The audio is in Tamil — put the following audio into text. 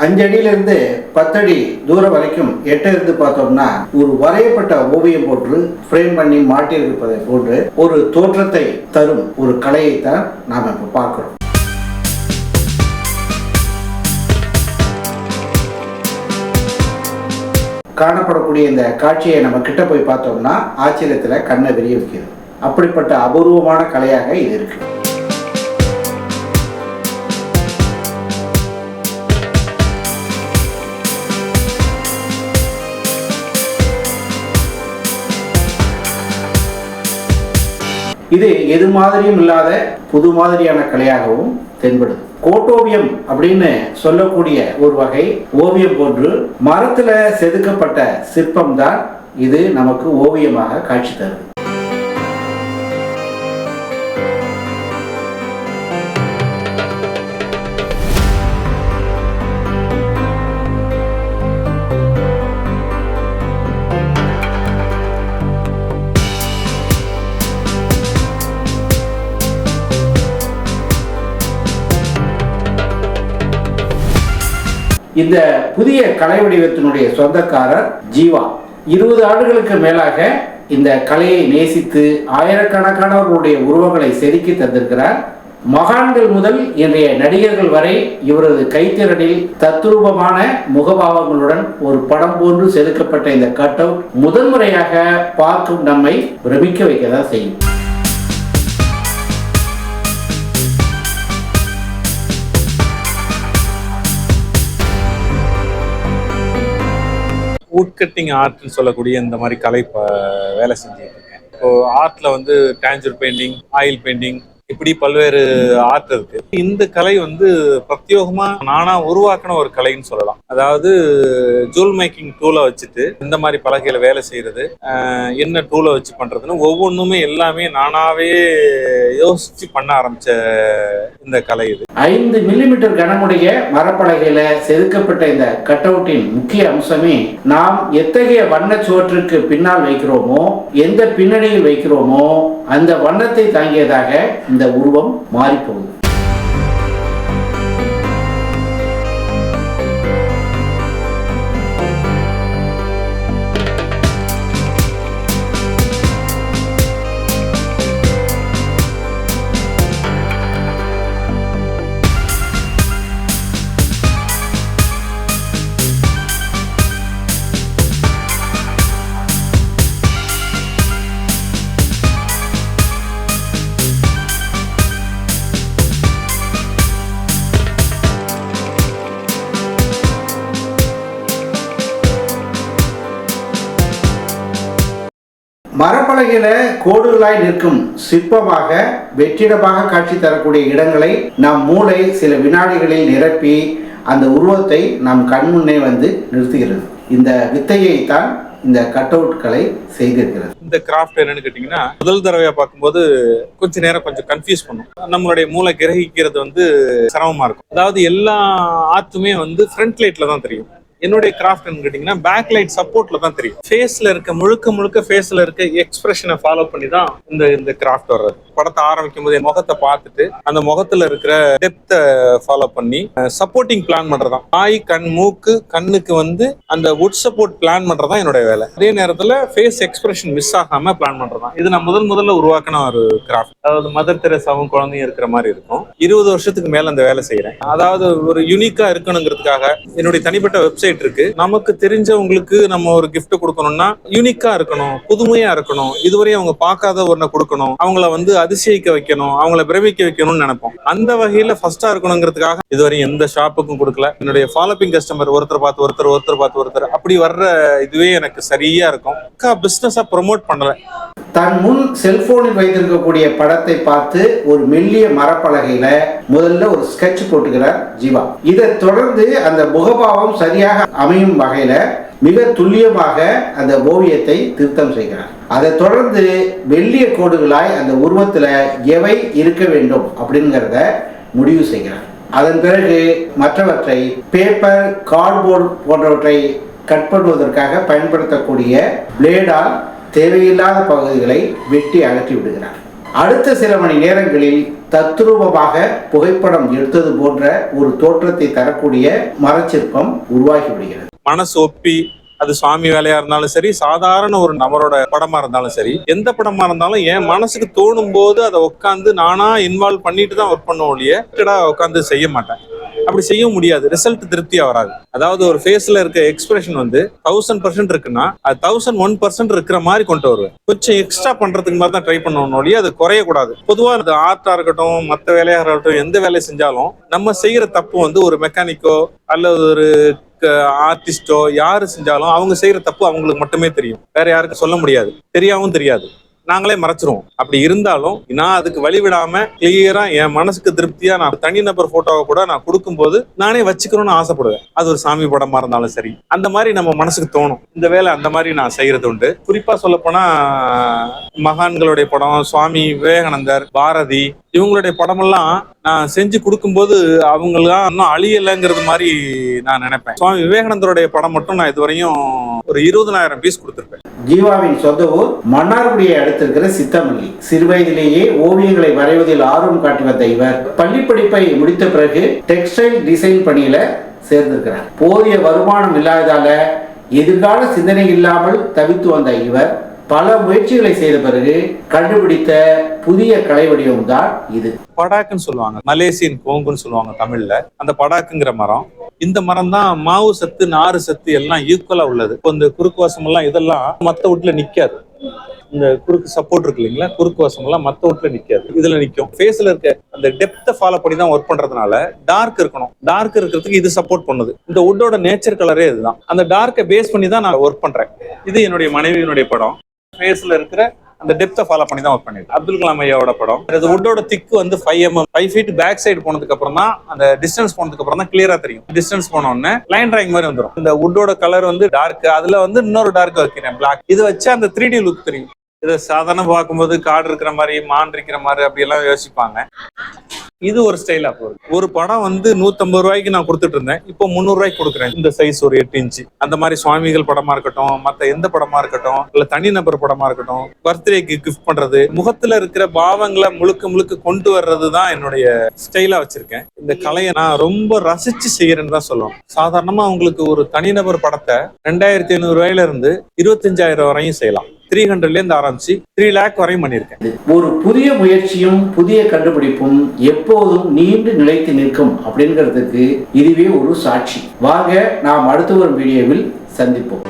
அஞ்சடியிலிருந்து பத்தடி தூரம் வரைக்கும் எட்ட இருந்து பார்த்தோம்னா ஒரு வரையப்பட்ட ஓவியம் போன்று ஃப்ரேம் பண்ணி மாட்டியிருப்பதை போன்று ஒரு தோற்றத்தை தரும் ஒரு கலையை தான் நாம் இப்போ பார்க்கிறோம். காணப்படக்கூடிய இந்த காட்சியை நம்ம கிட்ட போய் பார்த்தோம்னா ஆச்சரியத்தில் கண்ணை விரிய வைக்கிறது அப்படிப்பட்ட அபூர்வமான கலையாக இது இருக்குது இது எது மாதிரியும் இல்லாத புது மாதிரியான கலையாகவும் தென்படுது. கோட்டோவியம் அப்படின்னு சொல்லக்கூடிய ஒரு வகை ஓவியம் போன்று மரத்துல செதுக்கப்பட்ட சிற்பம் தான் இது நமக்கு ஓவியமாக காட்சி தருது. இந்த புதிய கலை வடிவத்தினுடைய சொந்தக்காரர் ஜீவா. இருபது ஆண்டுகளுக்கு மேலாக இந்த கலையை நேசித்து ஆயிரக்கணக்கானவர்களுடைய உருவங்களை செதுக்கி தந்திருக்கிறார். மகான்கள் முதல் இன்றைய நடிகர்கள் வரை இவரது கைத்திறனில் தத்ரூபமான முகபாவங்களுடன் ஒரு படம் போன்று செதுக்கப்பட்ட இந்த கட்டம் முதன்முறையாக பார்க்கும் நம்மை பிரமிக்க வைக்கதான் செய்யும். உட்கட்டிங் ஆர்ட்னு சொல்லக்கூடிய இந்த மாதிரி கலை வேலை செஞ்சுட்டு இருக்கேன். இப்போ ஆர்ட்ல வந்து டேஞ்சர் பெயிண்டிங் ஆயில் பெயிண்டிங் இப்படி பல்வேறு ஆர்ட் இருக்கு. இந்த கலை வந்து பிரத்யோகமா நானா உருவாக்கின ஒரு கலைன்னு சொல்லலாம். அதாவது ஜூல் மேக்கிங் டூலை வச்சுட்டு இந்த மாதிரி பலகையில வேலை செய்யறது என்ன டூலை வச்சு பண்றதுன்னு ஒவ்வொன்றுமே எல்லாமே நானாவே யோசிச்சு பண்ண ஆரம்பிச்ச இந்த கலை இது. ஐந்து மில்லிமீட்டர் கனமுடைய மரப்பலகையில செதுக்கப்பட்ட இந்த கட் அவுட்டின் முக்கிய அம்சமே நாம் எத்தகைய வண்ணச் சுவற்றுக்கு பின்னால் வைக்கிறோமோ எந்த பின்னணியில் வைக்கிறோமோ அந்த வண்ணத்தை தாங்கியதாக இந்த உருவம் மாறிப்போகுது. மரப்பலகையில கோடுகளாய் நிற்கும் சிற்பமாக வெற்றிடமாக காட்சி தரக்கூடிய இடங்களை நம் மூளை சில வினாடிகளில் நிரப்பி அந்த உருவத்தை நம் கண்முன்னே வந்து நிறுத்துகிறது. இந்த வித்தையை தான் இந்த கட் அவுட்களை செய்திருக்கிறது. இந்த கிராஃப்ட் என்னன்னு கேட்டிங்கன்னா முதல் தடவையா பார்க்கும்போது கொஞ்ச நேரம் கொஞ்சம் கன்ஃபியூஸ் பண்ணும். நம்மளுடைய மூளை கிரகிக்கிறது வந்து சிரமமா இருக்கும். அதாவது எல்லா ஆர்ட்டுமே வந்து ஃப்ரண்ட் லைட்ல தான் தெரியும். என்னுடைய கிராஃப்ட் கேட்டிங்கன்னா பேக் லைட் சப்போர்ட்ல தான் தெரியும். ஃபேஸ்ல இருக்க முழுக்க முழுக்க ஃபேஸ்ல இருக்க எக்ஸ்பிரஷனை ஃபாலோ பண்ணி தான் இந்த இந்த கிராஃப்ட் வர்றது. படத்தை ஆரம்பிக்கும் போது என் முகத்தை பார்த்துட்டு அந்த முகத்துல இருக்கிற டெப்த்தை ஃபாலோ பண்ணி சப்போர்ட்டிங் பிளான் பண்றதான் ஆய் கண் மூக்கு கண்ணுக்கு வந்து அந்த உட் சப்போர்ட் பிளான் பண்றதான் என்னுடைய வேலை. அதே நேரத்துல ஃபேஸ் எக்ஸ்பிரஷன் மிஸ் ஆகாம பிளான் பண்றதான் இது நான் முதல் முதல்ல உருவாக்கின ஒரு கிராஃப்ட் அதாவது மதர் தெரசாவும் குழந்தையும் இருக்கிற மாதிரி இருக்கும். இருபது வருஷத்துக்கு மேல அந்த வேலை செய்யறேன் அதாவது ஒரு யூனிக்கா இருக்கணுங்கிறதுக்காக என்னுடைய தனிப்பட்ட வெப்சைட் இருக்கு. நமக்கு தெரிஞ்சவங்களுக்கு நம்ம ஒரு கிஃப்ட் கொடுக்கணும்னா யூனிக்கா இருக்கணும் புதுமையா இருக்கணும். இதுவரை அவங்க பார்க்காத ஒன்றை கொடுக்கணும். அவங்கள வந்து அதிசயிக்க வைக்கணும் அவங்கள பிரமிக்க வைக்கணும்னு நினைப்போம். அந்த வகையில ஃபர்ஸ்டா இருக்கணுங்கிறதுக்காக இதுவரையும் எந்த ஷாப்புக்கும் கொடுக்கல. என்னுடைய ஃபாலோப்பிங் கஸ்டமர் ஒருத்தர் பார்த்து ஒருத்தர் ஒருத்தர் பார்த்து ஒருத்தர் அப்படி வர்ற இதுவே எனக்கு சரியா இருக்கும். பிசினஸா ப்ரொமோட் பண்ணல. தன் முன் செல்போனில் வைத்திருக்கக்கூடிய படத்தை பார்த்து ஒரு மெல்லிய மரப்பலகையில முதல்ல ஒரு ஸ்கெட்ச் போட்டுக்கிறார் ஜீவா. இதை தொடர்ந்து அந்த முகபாவம் சரியாக அமையும் வகையில மிக துல்லியமாக அந்த ஓவியத்தை திருத்தம் செய்கிறார். அதை தொடர்ந்து வெள்ளிய கோடுகளாய் அந்த உருவத்தில் எவை இருக்க வேண்டும் அப்படிங்கிறத முடிவு செய்கிறார். அதன் பிறகு மற்றவற்றை பேப்பர் கார்ட்போர்டு போன்றவற்றை கட் பண்ணுவதற்காக பயன்படுத்தக்கூடிய பிளேடால் தேவையில்லாத பகுதிகளை வெட்டி அகற்றி விடுகிறார். அடுத்த சில மணி நேரங்களில் தத்ரூபமாக புகைப்படம் எடுத்தது போன்ற ஒரு தோற்றத்தை தரக்கூடிய மரச்சிற்பம் உருவாகி விடுகிறது. மனசு ஒப்பி அது சுவாமி வேலையா இருந்தாலும் சரி சாதாரண ஒரு நபரோட படமா இருந்தாலும் சரி எந்த படமா இருந்தாலும் என் மனசுக்கு தோணும் போது அதை உட்காந்து நானா இன்வால்வ் பண்ணிட்டு தான் ஒர்க் பண்ண ஒழிய உட்காந்து செய்ய மாட்டேன். அப்படி செய்ய முடியாது. ரிசல்ட் திருப்தியா வராது. அதாவது ஒரு ஃபேஸ்ல இருக்க எக்ஸ்பிரஷன் வந்து தௌசண்ட் பர்சன்ட் இருக்குன்னா அது தௌசண்ட் ஒன் பர்சன்ட் இருக்கிற மாதிரி கொண்டு வருவேன். கொஞ்சம் எக்ஸ்ட்ரா பண்றதுக்கு மாதிரி தான் ட்ரை பண்ணணும் ஒழிய அது குறையக்கூடாது. பொதுவா அது ஆர்ட்டா இருக்கட்டும் மற்ற வேலையாக இருக்கட்டும் எந்த வேலையை செஞ்சாலும் நம்ம செய்யற தப்பு வந்து ஒரு மெக்கானிக்கோ அல்லது ஒரு ஆர்டிஸ்டோ யாரு செஞ்சாலும் அவங்க செய்யற தப்பு அவங்களுக்கு மட்டுமே தெரியும். வேற யாருக்கும் சொல்ல முடியாது. தெரியாவும் தெரியாது. நாங்களே மறைச்சிருவோம். அப்படி இருந்தாலும் நான் அதுக்கு வழிவிடாம கிளியரா என் மனசுக்கு திருப்தியா நான் தனிநபர் போட்டோவை கூட நான் கொடுக்கும்போது நானே வச்சுக்கணும்னு ஆசைப்படுவேன். அது ஒரு சாமி படமா இருந்தாலும் சரி. அந்த மாதிரி நம்ம மனசுக்கு தோணும். இந்த வேலை அந்த மாதிரி நான் செய்யறது உண்டு. குறிப்பா சொல்ல போனா மகான்களுடைய படம் சுவாமி விவேகானந்தர் பாரதி இவங்களுடைய படமெல்லாம் நான் செஞ்சு கொடுக்கும்போது அவங்களாம் இன்னும் அழியலைங்கிறது மாதிரி நான் நினைப்பேன். சுவாமி விவேகானந்தருடைய படம் மட்டும் நான் இதுவரையும் ஒரு இருபதனாயிரம் பீஸ் கொடுத்துருப்பேன். ஜீவாவின் சொந்த ஊர் மன்னார்குடியை அடுத்திருக்கிற சித்தமல்லி. சிறுவயதிலேயே ஓவியங்களை வரைவதில் ஆர்வம் காட்டி வந்த இவர் பள்ளி படிப்பை முடித்த பிறகு டெக்ஸ்டைல் டிசைன் பணியில சேர்ந்திருக்கிறார். போதிய வருமானம் இல்லாததால எதிர்கால சிந்தனை இல்லாமல் தவித்து வந்த இவர் பல முயற்சிகளை செய்த பிறகு கண்டுபிடித்த புதிய கலை வடிவம் தான் இது. படாக்குன்னு சொல்லுவாங்க. மலேசியன் கோங்குன்னு சொல்லுவாங்க தமிழ்ல. அந்த படாக்குங்கிற மரம் இந்த மரம் தான் மாவு சத்து நாறு சத்து எல்லாம் ஈக்குவலா உள்ளது. இப்போ இந்த குறுக்கு வாசம் எல்லாம் இதெல்லாம் மத்த வீட்டுல நிக்காது. இந்த குறுக்கு சப்போர்ட் இருக்கு இல்லைங்களா? குறுக்கு வாசம் எல்லாம் மத்த வீட்டுல நிக்காது. இதுல நிக்கும். ஃபேஸ்ல இருக்க அந்த டெப்த்தை ஃபாலோ பண்ணி தான் ஒர்க் பண்றதுனால டார்க் இருக்கணும். டார்க் இருக்கிறதுக்கு இது சப்போர்ட் பண்ணுது. இந்த வுட்டோட நேச்சர் கலரே இதுதான். அந்த டார்க்கை பேஸ் பண்ணி தான் நான் ஒர்க் பண்றேன். இது என்னுடைய மனைவியினுடைய படம். ஃபேஸ்ல இருக்கிற அந்த டெப்த்தை ஃபாலோ பண்ணி தான் ஒர்க் பண்ணிருக்கேன். அப்துல் கலாம் ஐயாவோட படம். அது வுட்டோட திக்கு வந்து five mm five feet back side போனதுக்கு அப்புறம் தான் அந்த டிஸ்டன்ஸ் போனதுக்கு அப்புறம் தான் கிளியரா தெரியும். டிஸ்டன்ஸ் போன உடனே லைன் டிராயிங் மாதிரி வந்துடும் இந்த வுட்டோட கலர் வந்து டார்க் அதுல வந்து இன்னொரு டார்க் வைக்கிறேன் பிளாக் இது வச்சு அந்த த்ரீ டி லுக் தெரியும். இதை சாதாரண பார்க்கும்போது காடு இருக்கிற மாதிரி மான் இருக்கிற மாதிரி அப்படி எல்லாம் யோசிப்பாங்க. இது ஒரு ஸ்டைல் அப்போ ஒரு படம் வந்து நூத்தம்பது ரூபாய்க்கு நான் கொடுத்துட்டு இருந்தேன். இப்போ முந்நூறு ரூபாய்க்கு கொடுக்குறேன். இந்த சைஸ் ஒரு எட்டு இன்ச்சு அந்த மாதிரி சுவாமிகள் படமா இருக்கட்டும் மத்த எந்த படமா இருக்கட்டும் இல்ல தனிநபர் படமா இருக்கட்டும் பர்த்டேக்கு கிஃப்ட் பண்றது முகத்துல இருக்கிற பாவங்களை முழுக்க முழுக்க கொண்டு வர்றது தான் என்னுடைய ஸ்டைலா வச்சிருக்கேன். இந்த கலையை நான் ரொம்ப ரசிச்சு செய்யறேன்னு தான் சொல்லுவேன். சாதாரணமா உங்களுக்கு ஒரு தனிநபர் படத்தை ரெண்டாயிரத்தி ஐநூறு ரூபாயில இருந்து இருபத்தஞ்சாயிரம் வரையும் செய்யலாம். த்ரீ ஹண்ட்ரட்ல இருந்து ஆரம்பிச்சு த்ரீ லேக் வரையும் பண்ணியிருக்கேன். ஒரு புதிய முயற்சியும் புதிய கண்டுபிடிப்பும் எப்போதும் நீண்டு நிலைத்து நிற்கும் அப்படிங்கிறதுக்கு இதுவே ஒரு சாட்சி. வாங்க நாம் அடுத்து வரும் வீடியோவில் சந்திப்போம்.